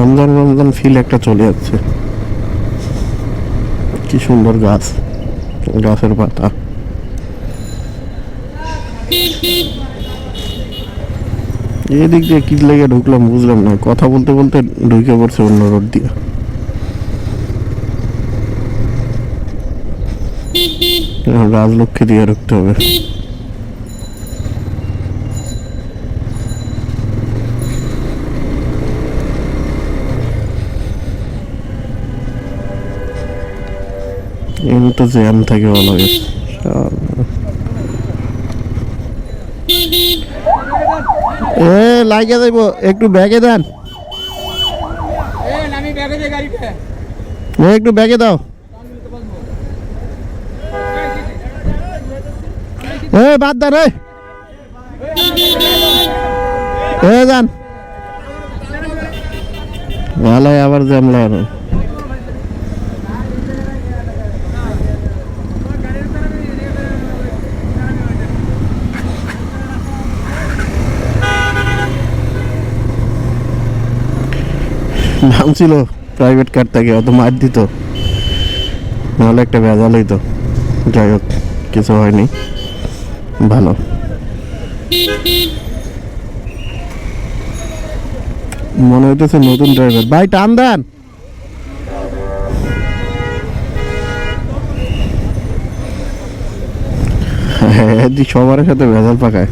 Ramzan Ramzan feel একটা চলে যাচ্ছে। কি সুন্দর গাছ, গাছের পাতা। এদিক দিয়ে কি লেগে ঢুকলাম বুঝলাম না, কথা বলতে বলতে ঢুকে পড়ছে অন্য রোড দিয়ে। রাজলক্ষ্মী দিয়ে ঢুকতে হবে। তো জ্যাম থাকে ভালো এ লাগিয়ে দেব একটু ব্যাগে দেন। একটু ব্যাগে দাও। এ বাদ দেন এ। যান। ভালো আবার জ্যাম লাগানো নামছিল প্রাইভেট কার থেকে, অত মার দিত। নাহলে একটা ভেজাল হইতো। যাই হোক, কিছু হয়নি। ভালো। মনে হইতেছে নতুন ড্রাইভার ভাই, টান দেন! হ্যাঁ সবার সাথে ভেজাল পাকায়।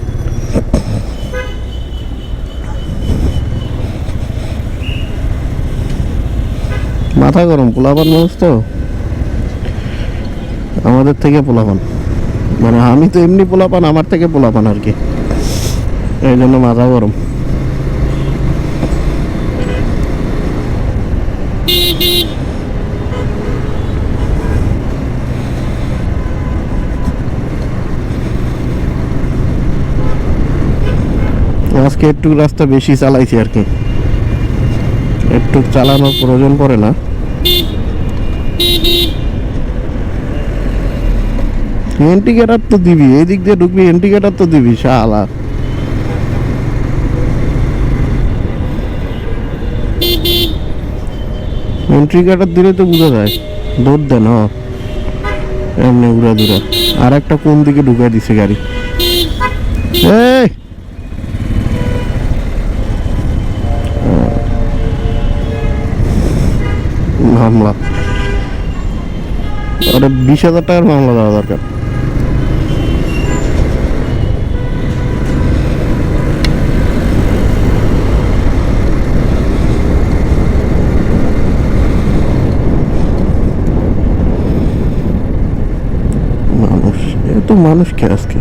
মাথা গরম, পোলাপান মানুষ তো। আমাদের থেকে পোলাপান। মানে আমি তো এমনি পোলাপান, আমার থেকে পোলাপান আর কি। এই জন্য মাথা গরম। আজকে একটু রাস্তা বেশি চালাইছি আর কি। একটু চালানোর প্রয়োজন পড়ে না। ইন্ডিকেটার তো দিবি এই দিক দিয়ে ঢুকবি ইন্ডিকেটার তো দিবি, শালা। ইন্ডিকেটার দিলে তো বোঝা যায়, দৌড় দেন হ এমনি উড়া দুরা আর একটা কোন দিকে ঢুকাই দিছে গাড়ি? এই! মামলা। ওটা বিশ হাজার টাকার মামলা দেওয়া দরকার। মানুষ এ তো মানুষ কে আজকে?